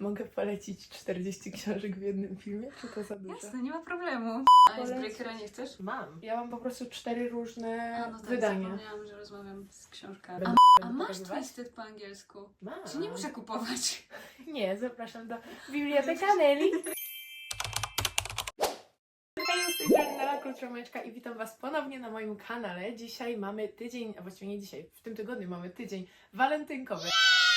Mogę polecić 40 książek w jednym filmie, czy to za dużo? Jasne, nie ma problemu. A. Icebreakera nie chcesz? Mam. Ja mam po prostu cztery różne A, no tak, wydania. zapomniałam, że rozmawiam z książkami. A będę masz pokazywać? Twisted po angielsku? Mam. Czy nie muszę kupować? Nie, zapraszam do Biblioteki Aneli. Hej, z tej strony Nela i witam Was ponownie na moim kanale. Dzisiaj mamy tydzień, a właściwie nie dzisiaj, w tym tygodniu mamy tydzień walentynkowy.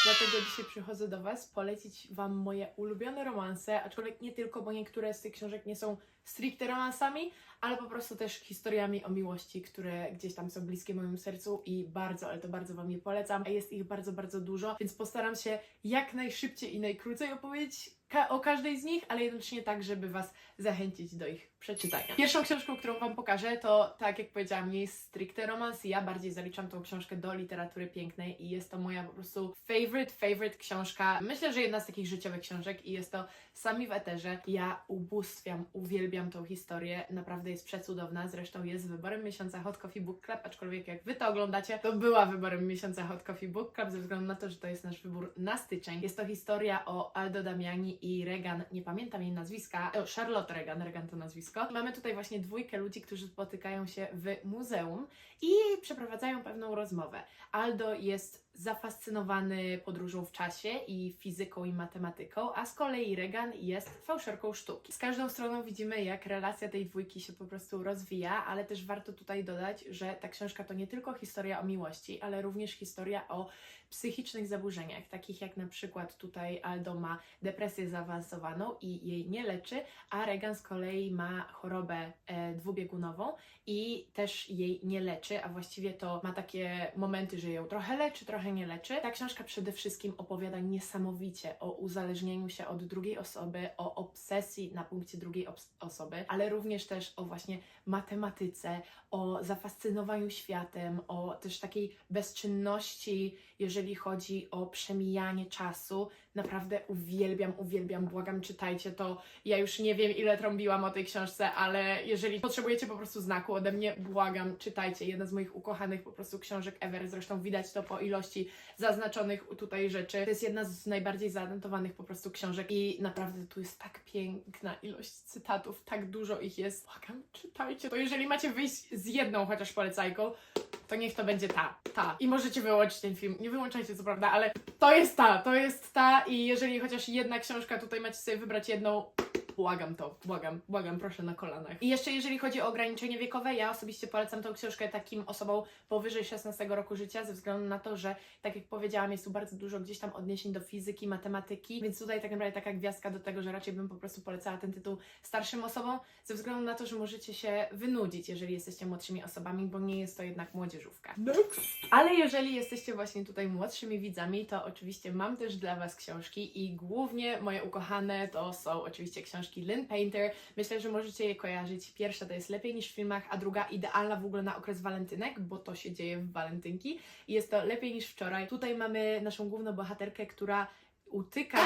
Dlatego dzisiaj przychodzę do Was polecić Wam moje ulubione romanse, aczkolwiek nie tylko, bo niektóre z tych książek nie są stricte romansami, ale po prostu też historiami o miłości, które gdzieś tam są bliskie mojemu sercu i bardzo, ale to bardzo Wam je polecam. Jest ich bardzo, bardzo dużo, więc postaram się jak najszybciej i najkrócej opowiedzieć ka- o każdej z nich, ale jednocześnie tak, żeby Was zachęcić do ich przeczytania. Pierwszą książką, którą Wam pokażę, to tak jak powiedziałam, nie jest stricte romans. Ja bardziej zaliczam tą książkę do literatury pięknej i jest to moja po prostu favorite, favorite książka. Myślę, że jedna z takich życiowych książek i jest to Sami w Eterze. Ja ubóstwiam, uwielbiam tą historię. Naprawdę jest przecudowna. Zresztą jest wyborem miesiąca Hot Coffee Book Club, aczkolwiek jak Wy to oglądacie, to była wyborem miesiąca Hot Coffee Book Club ze względu na to, że to jest nasz wybór na styczeń. Jest to historia o Aldo Damiani i Regan, nie pamiętam jej nazwiska, o Charlotte Regan, Regan to nazwisko. Mamy tutaj właśnie dwójkę ludzi, którzy spotykają się w muzeum i przeprowadzają pewną rozmowę. Aldo jest zafascynowany podróżą w czasie i fizyką i matematyką, a z kolei Regan jest fałszerką sztuki. Z każdą stroną widzimy, jak relacja tej dwójki się po prostu rozwija, ale też warto tutaj dodać, że ta książka to nie tylko historia o miłości, ale również historia o psychicznych zaburzeniach, takich jak na przykład tutaj Aldo ma depresję zaawansowaną i jej nie leczy, a Regan z kolei ma chorobę e, dwubiegunową i też jej nie leczy, a właściwie to ma takie momenty, że ją trochę leczy, trochę nie leczy. Ta książka przede wszystkim opowiada niesamowicie o uzależnieniu się od drugiej osoby, o obsesji na punkcie drugiej osoby, ale również też o właśnie matematyce, o zafascynowaniu światem, o też takiej bezczynności, jeżeli chodzi o przemijanie czasu. Naprawdę uwielbiam, uwielbiam, błagam, czytajcie to. Ja już nie wiem, ile trąbiłam o tej książce, ale jeżeli potrzebujecie po prostu znaku ode mnie, błagam, czytajcie. Jedna z moich ukochanych po prostu książek ever. Zresztą widać to po ilości zaznaczonych tutaj rzeczy. To jest jedna z najbardziej zaanotowanych po prostu książek i naprawdę tu jest tak piękna ilość cytatów, tak dużo ich jest. Błagam, czytajcie to. Jeżeli macie wyjść z jedną chociaż polecajką, to niech to będzie ta, ta. I możecie wyłączyć ten film. Nie wyłączajcie, co prawda, ale to jest ta, to jest ta i jeżeli chociaż jedna książka, tutaj macie sobie wybrać jedną, Błagam to, błagam, błagam, proszę na kolanach. I jeszcze jeżeli chodzi o ograniczenie wiekowe, ja osobiście polecam tą książkę takim osobom powyżej 16 roku życia, ze względu na to, że tak jak powiedziałam, jest tu bardzo dużo gdzieś tam odniesień do fizyki, matematyki, więc tutaj tak naprawdę taka gwiazdka do tego, że raczej bym po prostu polecała ten tytuł starszym osobom, ze względu na to, że możecie się wynudzić, jeżeli jesteście młodszymi osobami, bo nie jest to jednak młodzieżówka. Next. Ale jeżeli jesteście właśnie tutaj młodszymi widzami, to oczywiście mam też dla Was książki i głównie moje ukochane to są oczywiście książki Lynn Painter. Myślę, że możecie je kojarzyć. Pierwsza to jest Lepiej niż w filmach, a druga idealna w ogóle na okres walentynek, bo to się dzieje w walentynki i jest to Lepiej niż wczoraj. Tutaj mamy naszą główną bohaterkę, która utyka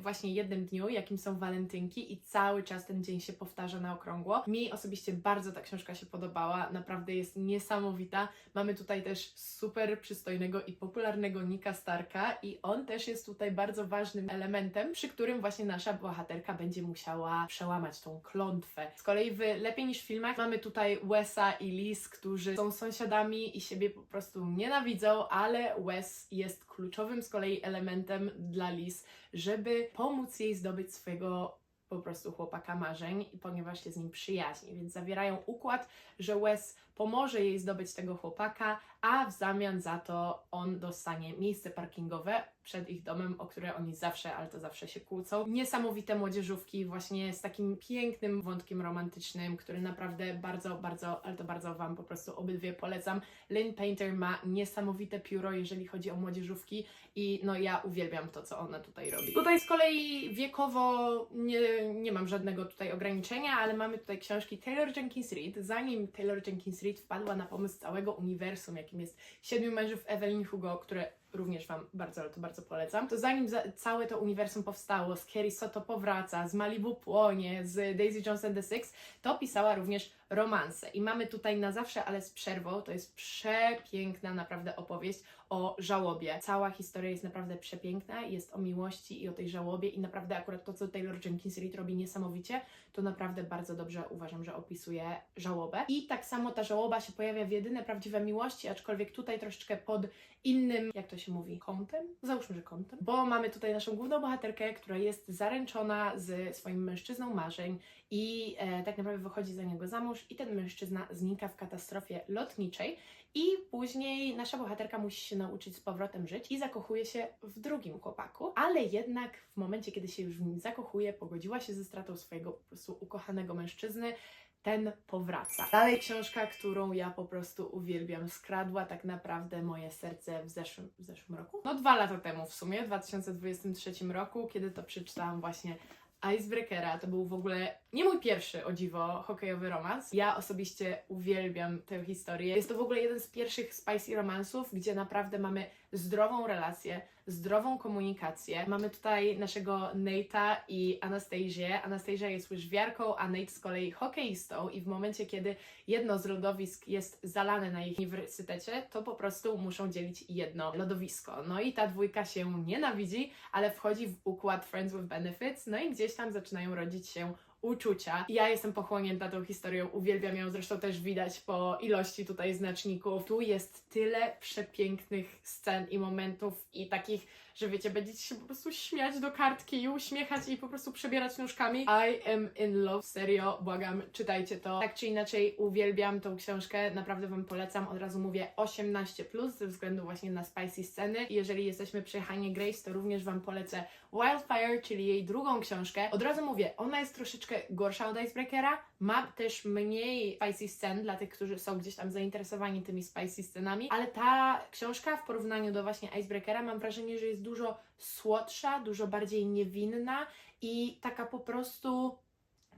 właśnie jednym dniu, jakim są walentynki i cały czas ten dzień się powtarza na okrągło. Mi osobiście bardzo ta książka się podobała, naprawdę jest niesamowita. Mamy tutaj też super przystojnego i popularnego Nika Starka i on też jest tutaj bardzo ważnym elementem, przy którym właśnie nasza bohaterka będzie musiała przełamać tą klątwę. Z kolei w Lepiej niż w filmach mamy tutaj Wesa i Liz, którzy są sąsiadami i siebie po prostu nienawidzą, ale Wes jest kluczowym z kolei elementem dla Liz, żeby pomóc jej zdobyć swojego po prostu chłopaka marzeń, ponieważ się z nim przyjaźni. Więc zawierają układ, że Wes pomoże jej zdobyć tego chłopaka, a w zamian za to on dostanie miejsce parkingowe przed ich domem, o które oni zawsze, ale to zawsze się kłócą. Niesamowite młodzieżówki, właśnie z takim pięknym wątkiem romantycznym, który naprawdę bardzo, bardzo, ale to bardzo Wam po prostu obydwie polecam. Lynn Painter ma niesamowite pióro, jeżeli chodzi o młodzieżówki i no ja uwielbiam to, co ona tutaj robi. Tutaj z kolei wiekowo nie, nie mam żadnego tutaj ograniczenia, ale mamy tutaj książki Taylor Jenkins Reid. Zanim Taylor Jenkins Reid wpadła na pomysł całego uniwersum, jakim jest Siedmiu mężów Evelyn Hugo, które również Wam bardzo, ale to bardzo polecam. To zanim za, całe to uniwersum powstało, z Kerry Soto powraca, z Malibu płonie, z Daisy Jones and the Six, to pisała również romanse. I mamy tutaj na zawsze, ale z przerwą. To jest przepiękna naprawdę opowieść o żałobie. Cała historia jest naprawdę przepiękna, jest o miłości i o tej żałobie i naprawdę akurat to, co Taylor Jenkins Reid robi niesamowicie, to naprawdę bardzo dobrze uważam, że opisuje żałobę. I tak samo ta żałoba się pojawia w jedyne prawdziwe miłości, aczkolwiek tutaj troszeczkę pod innym, jak to się mówi, kątem? Załóżmy, że kątem. Bo mamy tutaj naszą główną bohaterkę, która jest zaręczona z swoim mężczyzną marzeń i e, tak naprawdę wychodzi za niego za mąż i ten mężczyzna znika w katastrofie lotniczej i później nasza bohaterka musi się nauczyć z powrotem żyć i zakochuje się w drugim chłopaku, ale jednak w momencie, kiedy się już w nim zakochuje, pogodziła się ze stratą swojego po prostu ukochanego mężczyzny, ten powraca. Dalej książka, którą ja po prostu uwielbiam, skradła tak naprawdę moje serce w zeszłym, w zeszłym roku? No dwa lata temu w sumie, w 2023 roku, kiedy to przeczytałam właśnie Icebreakera. To był w ogóle nie mój pierwszy, o dziwo, hokejowy romans. Ja osobiście uwielbiam tę historię. Jest to w ogóle jeden z pierwszych spicy romansów, gdzie naprawdę mamy zdrową relację, zdrową komunikację. Mamy tutaj naszego Nate'a i Anastasię. Anastasia jest łyżwiarką, a Nate z kolei hokeistą i w momencie, kiedy jedno z lodowisk jest zalane na ich uniwersytecie, to po prostu muszą dzielić jedno lodowisko. No i ta dwójka się nienawidzi, ale wchodzi w układ Friends with Benefits, no i gdzieś tam zaczynają rodzić się uczucia. Ja jestem pochłonięta tą historią, uwielbiam ją, zresztą też widać po ilości tutaj znaczników. Tu jest tyle przepięknych scen i momentów i takich, że wiecie, będziecie się po prostu śmiać do kartki i uśmiechać i po prostu przebierać nóżkami. I am in love, serio, błagam, czytajcie to. Tak czy inaczej, uwielbiam tą książkę, naprawdę Wam polecam, od razu mówię 18+, plus, ze względu właśnie na spicy sceny. I jeżeli jesteśmy przy Hanie Grace, to również Wam polecę Wildfire, czyli jej drugą książkę. Od razu mówię, ona jest troszeczkę gorsza od Icebreakera, ma też mniej spicy scen dla tych, którzy są gdzieś tam zainteresowani tymi spicy scenami, ale ta książka w porównaniu do właśnie Icebreakera mam wrażenie, że jest dużo słodsza, dużo bardziej niewinna i taka po prostu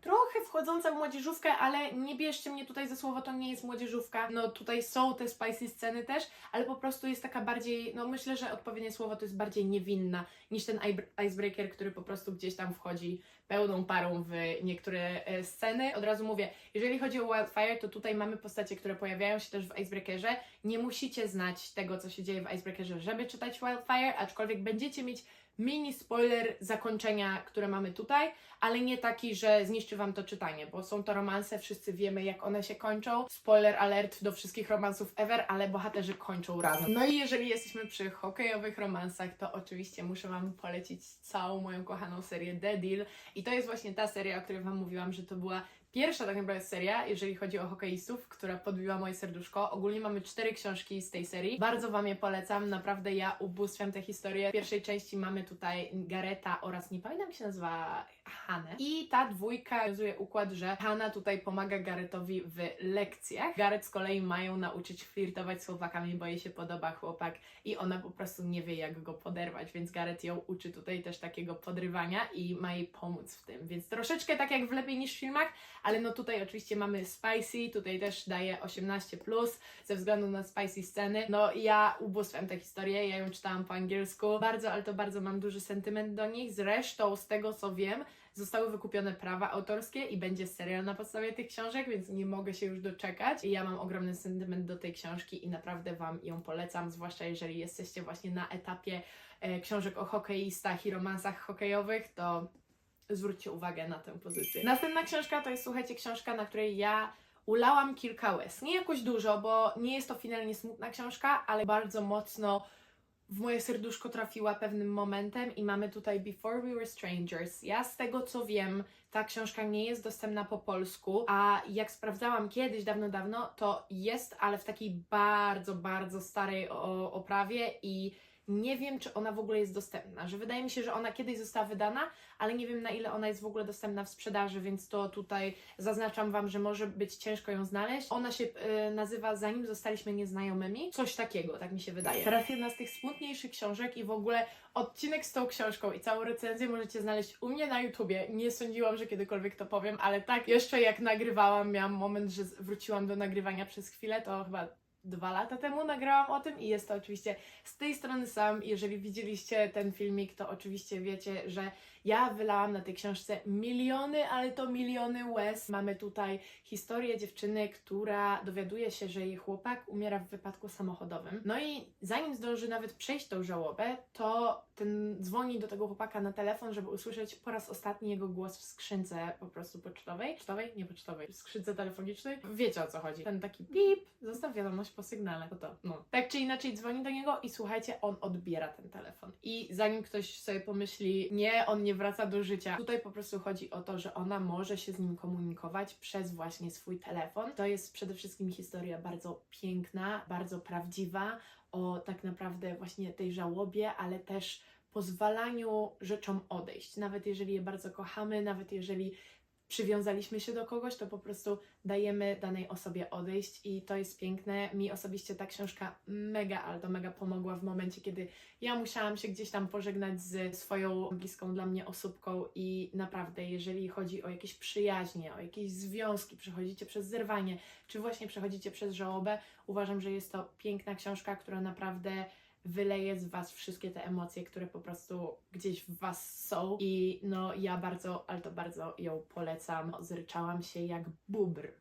trochę wchodząca w młodzieżówkę, ale nie bierzcie mnie tutaj za słowo, to nie jest młodzieżówka. No tutaj są te spicy sceny też, ale po prostu jest taka bardziej, no myślę, że odpowiednie słowo to jest bardziej niewinna niż ten icebreaker, który po prostu gdzieś tam wchodzi pełną parą w niektóre e, sceny. Od razu mówię, jeżeli chodzi o Wildfire, to tutaj mamy postacie, które pojawiają się też w Icebreakerze. Nie musicie znać tego, co się dzieje w Icebreakerze, żeby czytać Wildfire, aczkolwiek będziecie mieć mini spoiler zakończenia, które mamy tutaj, ale nie taki, że zniszczy Wam to czytanie, bo są to romanse, wszyscy wiemy jak one się kończą. Spoiler alert do wszystkich romansów ever, ale bohaterzy kończą razem. No i jeżeli jesteśmy przy hokejowych romansach, to oczywiście muszę Wam polecić całą moją kochaną serię The Deal i to jest właśnie ta seria, o której Wam mówiłam, że to była Pierwsza tak naprawdę seria, jeżeli chodzi o hokeistów, która podbiła moje serduszko. Ogólnie mamy cztery książki z tej serii. Bardzo Wam je polecam, naprawdę ja ubóstwiam tę historię. W pierwszej części mamy tutaj Gareta oraz nie pamiętam jak się nazywa Hanę. I ta dwójka nawiązuje układ, że Hanna tutaj pomaga Garetowi w lekcjach. Garet z kolei mają nauczyć flirtować z chłopakami, bo jej się podoba chłopak i ona po prostu nie wie jak go poderwać, więc Garet ją uczy tutaj też takiego podrywania i ma jej pomóc w tym. Więc troszeczkę tak jak w Lepiej niż w filmach, ale no tutaj oczywiście mamy spicy, tutaj też daje 18+, plus, ze względu na spicy sceny. No ja ubóstwiam tę historię, ja ją czytałam po angielsku, bardzo, ale to bardzo mam duży sentyment do nich. Zresztą z tego co wiem, zostały wykupione prawa autorskie i będzie serial na podstawie tych książek, więc nie mogę się już doczekać. I ja mam ogromny sentyment do tej książki i naprawdę Wam ją polecam, zwłaszcza jeżeli jesteście właśnie na etapie e, książek o hokeistach i romansach hokejowych, to zwróćcie uwagę na tę pozycję. Następna książka to jest, słuchajcie, książka, na której ja ulałam kilka łez. Nie jakoś dużo, bo nie jest to finalnie smutna książka, ale bardzo mocno w moje serduszko trafiła pewnym momentem i mamy tutaj Before We Were Strangers. Ja z tego co wiem, ta książka nie jest dostępna po polsku, a jak sprawdzałam kiedyś, dawno, dawno, to jest, ale w takiej bardzo, bardzo starej oprawie i nie wiem, czy ona w ogóle jest dostępna. Że wydaje mi się, że ona kiedyś została wydana, ale nie wiem na ile ona jest w ogóle dostępna w sprzedaży, więc to tutaj zaznaczam Wam, że może być ciężko ją znaleźć. Ona się e, nazywa Zanim zostaliśmy nieznajomymi. Coś takiego, tak mi się wydaje. Teraz jedna z tych smutniejszych książek i w ogóle odcinek z tą książką i całą recenzję możecie znaleźć u mnie na YouTubie. Nie sądziłam, że kiedykolwiek to powiem, ale tak, jeszcze jak nagrywałam, miałam moment, że wróciłam do nagrywania przez chwilę, to chyba dwa lata temu nagrałam o tym i jest to oczywiście z tej strony sam. Jeżeli widzieliście ten filmik, to oczywiście wiecie, że ja wylałam na tej książce miliony, ale to miliony łez. Mamy tutaj historię dziewczyny, która dowiaduje się, że jej chłopak umiera w wypadku samochodowym. No i zanim zdąży nawet przejść tą żałobę, to ten dzwoni do tego chłopaka na telefon, żeby usłyszeć po raz ostatni jego głos w skrzynce po prostu pocztowej. Pocztowej? Nie pocztowej. W skrzynce telefonicznej. Wiecie o co chodzi. Ten taki pip, zostaw wiadomość po sygnale. To to. No. Tak czy inaczej dzwoni do niego i słuchajcie, on odbiera ten telefon. I zanim ktoś sobie pomyśli, nie, on nie wraca do życia. Tutaj po prostu chodzi o to, że ona może się z nim komunikować przez właśnie swój telefon. To jest przede wszystkim historia bardzo piękna, bardzo prawdziwa o tak naprawdę właśnie tej żałobie, ale też pozwalaniu rzeczom odejść. Nawet jeżeli je bardzo kochamy, nawet jeżeli przywiązaliśmy się do kogoś, to po prostu dajemy danej osobie odejść i to jest piękne. Mi osobiście ta książka mega, ale to mega pomogła w momencie, kiedy ja musiałam się gdzieś tam pożegnać z swoją bliską dla mnie osóbką i naprawdę, jeżeli chodzi o jakieś przyjaźnie, o jakieś związki, przechodzicie przez zerwanie, czy właśnie przechodzicie przez żałobę, uważam, że jest to piękna książka, która naprawdę wyleje z Was wszystkie te emocje, które po prostu gdzieś w Was są i no ja bardzo, ale to bardzo ją polecam. Zryczałam się jak bubr.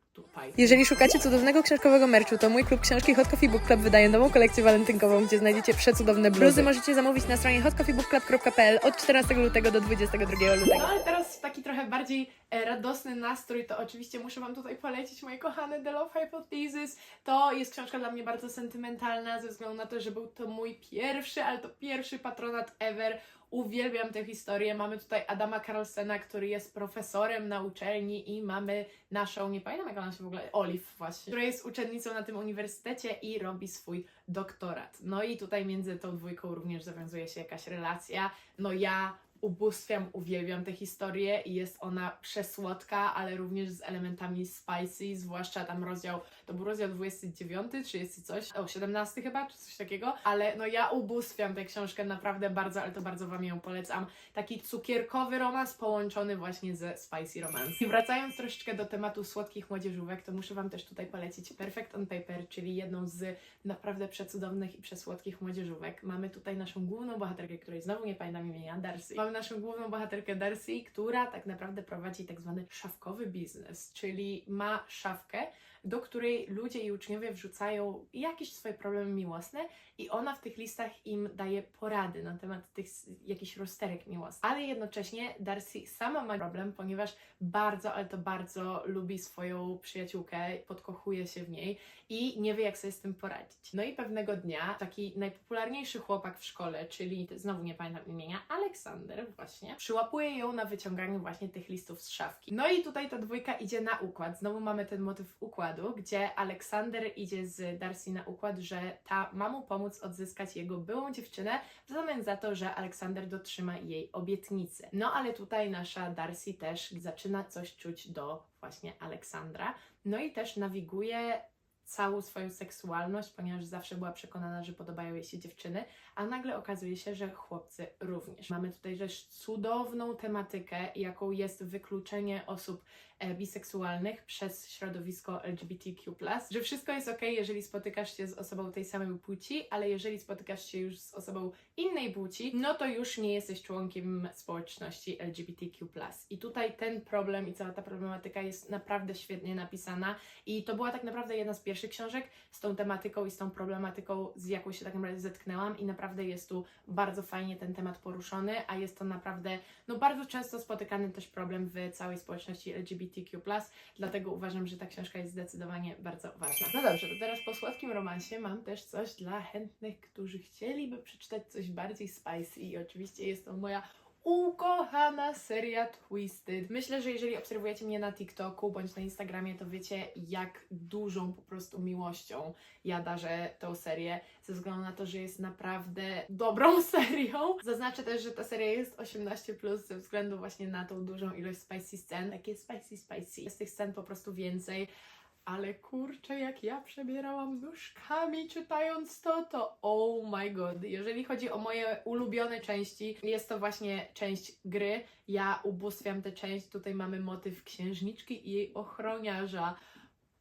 Jeżeli szukacie cudownego książkowego merchu, to mój klub książki Hot Coffee Book Club wydaje nową kolekcję walentynkową, gdzie znajdziecie przecudowne bluzy. Bluzy możecie zamówić na stronie hotcoffeebookclub.pl od 14 lutego do 22 lutego. No ale teraz w taki trochę bardziej e, radosny nastrój, to oczywiście muszę Wam tutaj polecić moje kochane The Love Hypothesis. To jest książka dla mnie bardzo sentymentalna, ze względu na to, że był to mój pierwszy, ale to pierwszy patronat ever. Uwielbiam tę historię. Mamy tutaj Adama Carlsena, który jest profesorem na uczelni i mamy naszą, nie pamiętam jak ona się w ogóle, Olive właśnie, która jest uczennicą na tym uniwersytecie i robi swój doktorat. No i tutaj między tą dwójką również zawiązuje się jakaś relacja. No ja ubóstwiam, uwielbiam tę historię i jest ona przesłodka, ale również z elementami spicy, zwłaszcza tam rozdział, to był rozdział 29, 30 coś, o 17 chyba, czy coś takiego, ale no ja ubóstwiam tę książkę naprawdę bardzo, ale to bardzo Wam ją polecam. Taki cukierkowy romans połączony właśnie ze spicy romance. I wracając troszeczkę do tematu słodkich młodzieżówek, to muszę Wam też tutaj polecić Perfect on Paper, czyli jedną z naprawdę przecudownych i przesłodkich młodzieżówek. Mamy tutaj naszą główną bohaterkę, której znowu nie pamiętam imienia, Darcy. Mamy naszą główną bohaterkę Darcy, która tak naprawdę prowadzi tak zwany szafkowy biznes, czyli ma szafkę, do której ludzie i uczniowie wrzucają jakieś swoje problemy miłosne i ona w tych listach im daje porady na temat tych jakichś rozterek miłosnych. Ale jednocześnie Darcy sama ma problem, ponieważ bardzo, ale to bardzo lubi swoją przyjaciółkę, podkochuje się w niej i nie wie, jak sobie z tym poradzić. No i pewnego dnia taki najpopularniejszy chłopak w szkole, czyli znowu nie pamiętam imienia, Aleksander właśnie, przyłapuje ją na wyciąganiu właśnie tych listów z szafki. No i tutaj ta dwójka idzie na układ. Znowu mamy ten motyw układu, gdzie Aleksander idzie z Darcy na układ, że ta ma mu pomóc odzyskać jego byłą dziewczynę w zamian za to, że Aleksander dotrzyma jej obietnicy. No ale tutaj nasza Darcy też zaczyna coś czuć do właśnie Aleksandra. No i też nawiguje całą swoją seksualność, ponieważ zawsze była przekonana, że podobają jej się dziewczyny, a nagle okazuje się, że chłopcy również. Mamy tutaj też cudowną tematykę, jaką jest wykluczenie osób e, biseksualnych przez środowisko LGBTQ+, że wszystko jest ok, jeżeli spotykasz się z osobą tej samej płci, ale jeżeli spotykasz się już z osobą innej płci, no to już nie jesteś członkiem społeczności LGBTQ+. I tutaj ten problem i cała ta problematyka jest naprawdę świetnie napisana i to była tak naprawdę jedna z pierwszych książek z tą tematyką i z tą problematyką, z jaką się tak naprawdę zetknęłam i naprawdę jest tu bardzo fajnie ten temat poruszony, a jest to naprawdę no bardzo często spotykany też problem w całej społeczności LGBTQ+, dlatego uważam, że ta książka jest zdecydowanie bardzo ważna. No dobrze, to teraz po słodkim romansie mam też coś dla chętnych, którzy chcieliby przeczytać coś bardziej spicy i oczywiście jest to moja ukochana seria Twisted. Myślę, że jeżeli obserwujecie mnie na TikToku bądź na Instagramie, to wiecie, jak dużą po prostu miłością ja darzę tą serię, ze względu na to, że jest naprawdę dobrą serią. Zaznaczę też, że ta seria jest 18+, ze względu właśnie na tą dużą ilość spicy scen. Takie spicy, spicy. Jest tych scen po prostu więcej. Ale kurczę, jak ja przebierałam nóżkami czytając to, to oh my god. Jeżeli chodzi o moje ulubione części, jest to właśnie część gry. Ja ubóstwiam tę część. Tutaj mamy motyw księżniczki i jej ochroniarza.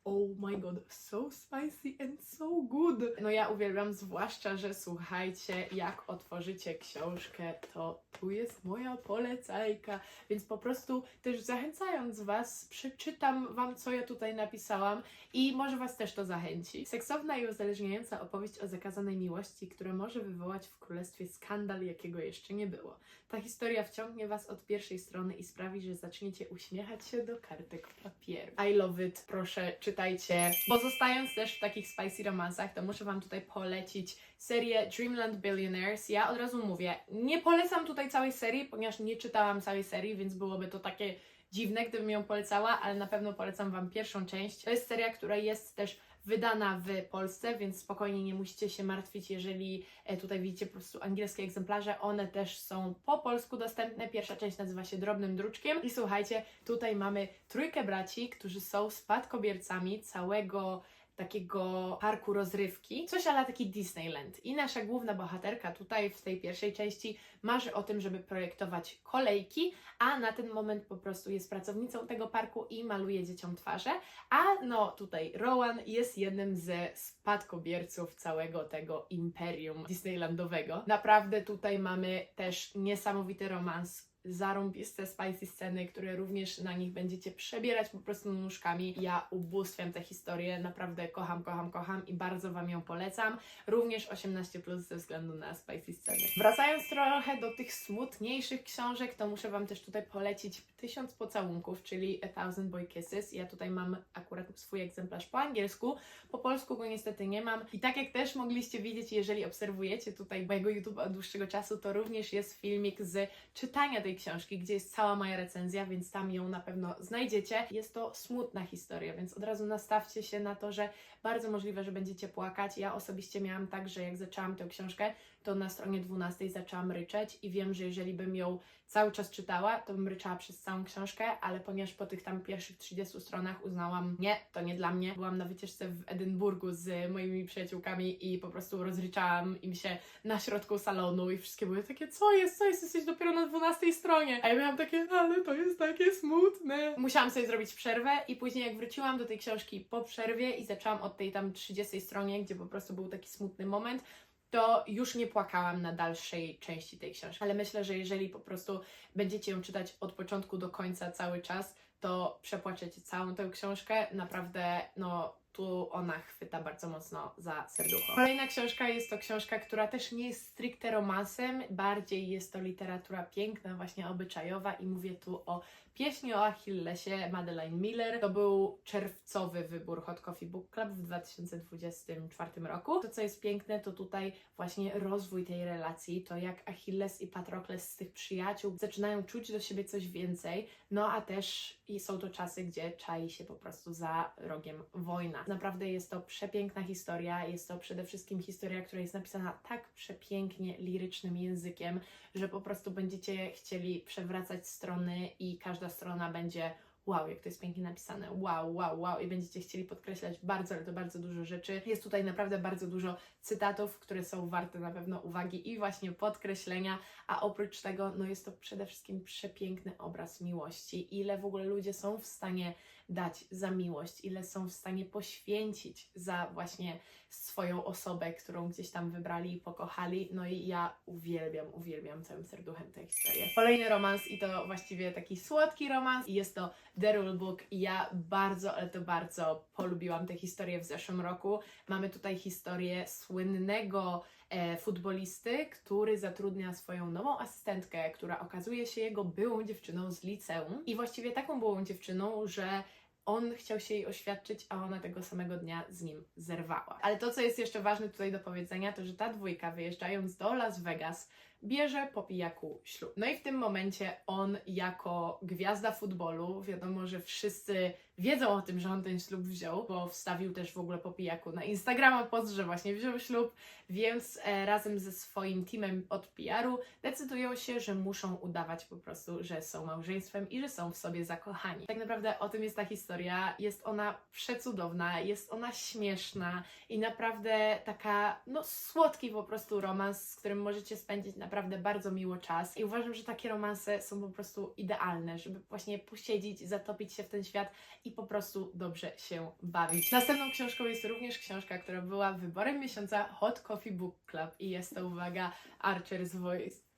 Oh my god, so spicy and so good. No ja uwielbiam, zwłaszcza, że słuchajcie, jak otworzycie książkę, to tu jest moja polecajka. Więc po prostu też zachęcając Was, przeczytam Wam, co ja tutaj napisałam i może Was też to zachęci. Seksowna i uzależniająca opowieść o zakazanej miłości, która może wywołać w królestwie skandal, jakiego jeszcze nie było. Ta historia wciągnie Was od pierwszej strony i sprawi, że zaczniecie uśmiechać się do kartek papieru. I love it, proszę czytajcie. Pozostając też w takich spicy romansach, to muszę Wam tutaj polecić serię Dreamland Billionaires. Ja od razu mówię, nie polecam tutaj całej serii, ponieważ nie czytałam całej serii, więc byłoby to takie dziwne, gdybym ją polecała, ale na pewno polecam Wam pierwszą część. To jest seria, która jest też wydana w Polsce, więc spokojnie nie musicie się martwić, jeżeli e, tutaj widzicie po prostu angielskie egzemplarze. One też są po polsku dostępne. Pierwsza część nazywa się Drobnym Druczkiem. I słuchajcie, tutaj mamy trójkę braci, którzy są spadkobiercami całego takiego parku rozrywki, coś ale taki Disneyland. I nasza główna bohaterka tutaj w tej pierwszej części marzy o tym, żeby projektować kolejki, a na ten moment po prostu jest pracownicą tego parku i maluje dzieciom twarze. A no tutaj Rowan jest jednym ze spadkobierców całego tego imperium Disneylandowego. Naprawdę tutaj mamy też niesamowity romans zarąbiste spicy sceny, które również na nich będziecie przebierać po prostu nóżkami. Ja ubóstwiam tę historię, naprawdę kocham, kocham, kocham i bardzo Wam ją polecam. Również 18 plus ze względu na spicy sceny. Wracając trochę do tych smutniejszych książek, to muszę Wam też tutaj polecić Tysiąc pocałunków, czyli A Thousand Boy Kisses. Ja tutaj mam akurat swój egzemplarz po angielsku, po polsku go niestety nie mam. I tak jak też mogliście widzieć, jeżeli obserwujecie tutaj mojego YouTube od dłuższego czasu, to również jest filmik z czytania tej książki, gdzie jest cała moja recenzja, więc tam ją na pewno znajdziecie. Jest to smutna historia, więc od razu nastawcie się na to, że bardzo możliwe, że będziecie płakać. Ja osobiście miałam tak, że jak zaczęłam tę książkę, to na stronie 12 zaczęłam ryczeć i wiem, że jeżeli bym ją cały czas czytała, to bym ryczała przez całą książkę, ale ponieważ po tych tam pierwszych 30 stronach uznałam, nie, to nie dla mnie. Byłam na wycieczce w Edynburgu z moimi przyjaciółkami i po prostu rozryczałam im się na środku salonu i wszystkie były takie, co jest, co jest, jesteś dopiero na 12 stronie. A ja miałam takie, ale to jest takie smutne. Musiałam sobie zrobić przerwę i później jak wróciłam do tej książki po przerwie i zaczęłam od tej tam 30 stronie, gdzie po prostu był taki smutny moment, to już nie płakałam na dalszej części tej książki. Ale myślę, że jeżeli po prostu będziecie ją czytać od początku do końca cały czas, to przepłaczecie całą tę książkę. Naprawdę, no, tu ona chwyta bardzo mocno za serducho. Kolejna książka jest to książka, która też nie jest stricte romansem, bardziej jest to literatura piękna, właśnie obyczajowa i mówię tu o Pieśni o Achillesie Madeleine Miller. To był czerwcowy wybór Hot Coffee Book Club w 2024 roku. To, co jest piękne, to tutaj właśnie rozwój tej relacji, to jak Achilles i Patrokles z tych przyjaciół zaczynają czuć do siebie coś więcej, no a też są to czasy, gdzie czai się po prostu za rogiem wojna. Naprawdę jest to przepiękna historia, jest to przede wszystkim historia, która jest napisana tak przepięknie, lirycznym językiem, że po prostu będziecie chcieli przewracać strony i każda strona będzie wow, jak to jest pięknie napisane, wow, wow, wow i będziecie chcieli podkreślać bardzo, ale to bardzo dużo rzeczy. Jest tutaj naprawdę bardzo dużo cytatów, które są warte na pewno uwagi i właśnie podkreślenia, a oprócz tego, no jest to przede wszystkim przepiękny obraz miłości. Ile w ogóle ludzie są w stanie dać za miłość, ile są w stanie poświęcić za właśnie swoją osobę, którą gdzieś tam wybrali i pokochali. No i ja uwielbiam, uwielbiam całym serduchem tę historię. Kolejny romans i to właściwie taki słodki romans i jest to The Rule Book i ja bardzo, ale to bardzo polubiłam tę historię w zeszłym roku. Mamy tutaj historię słynnego e, futbolisty, który zatrudnia swoją nową asystentkę, która okazuje się jego byłą dziewczyną z liceum i właściwie taką byłą dziewczyną, że on chciał się jej oświadczyć, a ona tego samego dnia z nim zerwała. Ale to, co jest jeszcze ważne tutaj do powiedzenia, to że ta dwójka wyjeżdżając do Las Vegas bierze po pijaku ślub. No i w tym momencie on jako gwiazda futbolu, wiadomo, że wszyscy wiedzą o tym, że on ten ślub wziął, bo wstawił też w ogóle po pijaku na Instagrama post, że właśnie wziął ślub, więc e, razem ze swoim teamem od PR-u decydują się, że muszą udawać po prostu, że są małżeństwem i że są w sobie zakochani. Tak naprawdę o tym jest ta historia. Jest ona przecudowna, jest ona śmieszna i naprawdę taka, no, słodki po prostu romans, z którym możecie spędzić na naprawdę bardzo miło czas i uważam, że takie romanse są po prostu idealne, żeby właśnie posiedzieć, zatopić się w ten świat i po prostu dobrze się bawić. Następną książką jest również książka, która była wyborem miesiąca Hot Coffee Book Club i jest to, uwaga, Archer's Voice.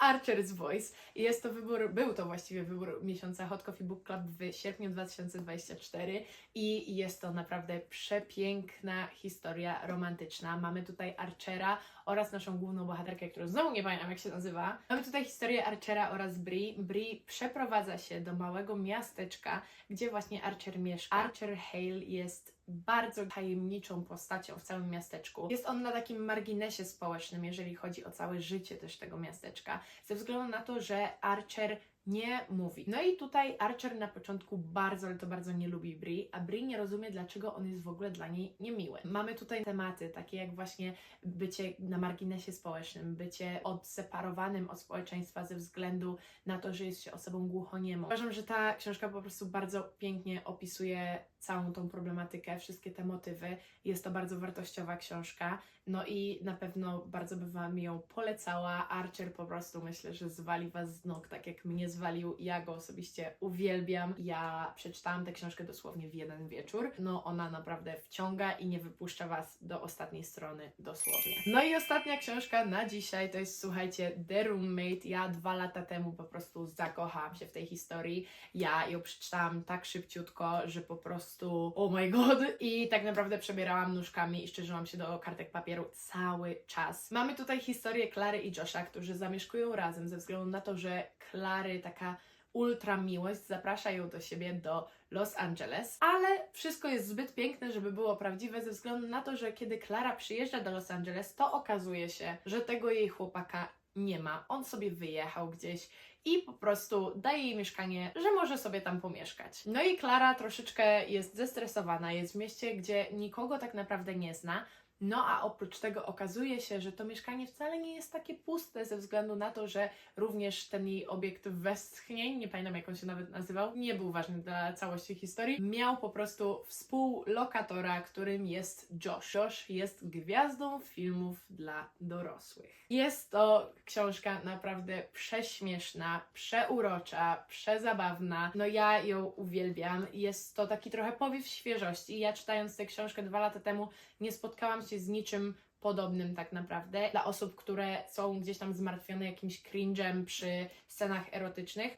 Archer's Voice. I jest to wybór, był to właściwie wybór miesiąca Hot Coffee Book Club w sierpniu 2024 i jest to naprawdę przepiękna historia romantyczna. Mamy tutaj Archera oraz naszą główną bohaterkę, którą znowu nie pamiętam jak się nazywa. Mamy tutaj historię Archera oraz Bri. Bri przeprowadza się do małego miasteczka, gdzie właśnie Archer mieszka. Archer Hale jest bardzo tajemniczą postacią w całym miasteczku. Jest on na takim marginesie społecznym, jeżeli chodzi o całe życie też tego miasteczka, ze względu na to, że Archer nie mówi. No i tutaj Archer na początku bardzo, ale to bardzo nie lubi Bri, a Bri nie rozumie, dlaczego on jest w ogóle dla niej niemiły. Mamy tutaj tematy, takie jak właśnie bycie na marginesie społecznym, bycie odseparowanym od społeczeństwa ze względu na to, że jest się osobą głuchoniemą. Uważam, że ta książka po prostu bardzo pięknie opisuje całą tą problematykę, wszystkie te motywy. Jest to bardzo wartościowa książka. No i na pewno bardzo bym Wam ją polecała. Archer po prostu myślę, że zwali Was z nóg, tak jak mnie zwalił. Ja go osobiście uwielbiam. Ja przeczytałam tę książkę dosłownie w jeden wieczór. No ona naprawdę wciąga i nie wypuszcza Was do ostatniej strony dosłownie. No i ostatnia książka na dzisiaj to jest, słuchajcie, The Roommate. Ja dwa lata temu po prostu zakochałam się w tej historii. Ja ją przeczytałam tak szybciutko, że po prostu oh my god i tak naprawdę przebierałam nóżkami i szczerzyłam się do kartek papieru cały czas. Mamy tutaj historię Klary i Josha, którzy zamieszkują razem ze względu na to, że Klary taka ultra miłość zaprasza ją do siebie do Los Angeles, ale wszystko jest zbyt piękne, żeby było prawdziwe ze względu na to, że kiedy Klara przyjeżdża do Los Angeles, to okazuje się, że tego jej chłopaka nie ma. On sobie wyjechał gdzieś i po prostu daje jej mieszkanie, że może sobie tam pomieszkać. No i Klara troszeczkę jest zestresowana, jest w mieście, gdzie nikogo tak naprawdę nie zna. No a oprócz tego okazuje się, że to mieszkanie wcale nie jest takie puste ze względu na to, że również ten jej obiekt westchnień, nie pamiętam jak on się nawet nazywał, nie był ważny dla całości historii, miał po prostu współlokatora, którym jest Josh. Josh jest gwiazdą filmów dla dorosłych. Jest to książka naprawdę prześmieszna, przeurocza, przezabawna. No ja ją uwielbiam. Jest to taki trochę powiew świeżości. Ja czytając tę książkę dwa lata temu nie spotkałam się z niczym podobnym tak naprawdę. Dla osób, które są gdzieś tam zmartwione jakimś cringe'em przy scenach erotycznych,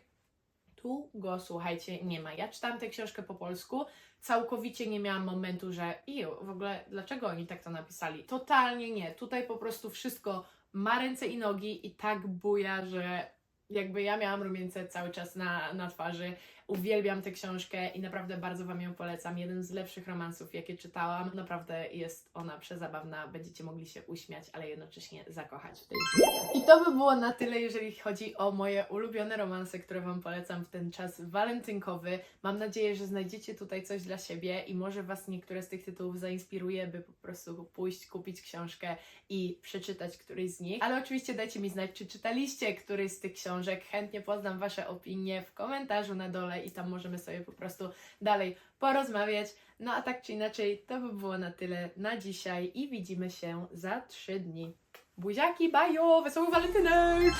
tu go, słuchajcie, nie ma. Ja czytałam tę książkę po polsku, całkowicie nie miałam momentu, że iu, w ogóle dlaczego oni tak to napisali? Totalnie nie. Tutaj po prostu wszystko ma ręce i nogi i tak buja, że jakby ja miałam rumieńce cały czas na, na twarzy. Uwielbiam tę książkę i naprawdę bardzo Wam ją polecam. Jeden z lepszych romansów, jakie czytałam. Naprawdę jest ona przezabawna. Będziecie mogli się uśmiać, ale jednocześnie zakochać w tej książce. I to by było na tyle, jeżeli chodzi o moje ulubione romanse, które Wam polecam w ten czas walentynkowy. Mam nadzieję, że znajdziecie tutaj coś dla siebie i może Was niektóre z tych tytułów zainspiruje, by po prostu pójść, kupić książkę i przeczytać któryś z nich. Ale oczywiście dajcie mi znać, czy czytaliście któryś z tych książek. Chętnie poznam Wasze opinie w komentarzu na dole i tam możemy sobie po prostu dalej porozmawiać. No a tak czy inaczej, to by było na tyle na dzisiaj i widzimy się za trzy dni. Buziaki, bajo! Wesołych walentynek!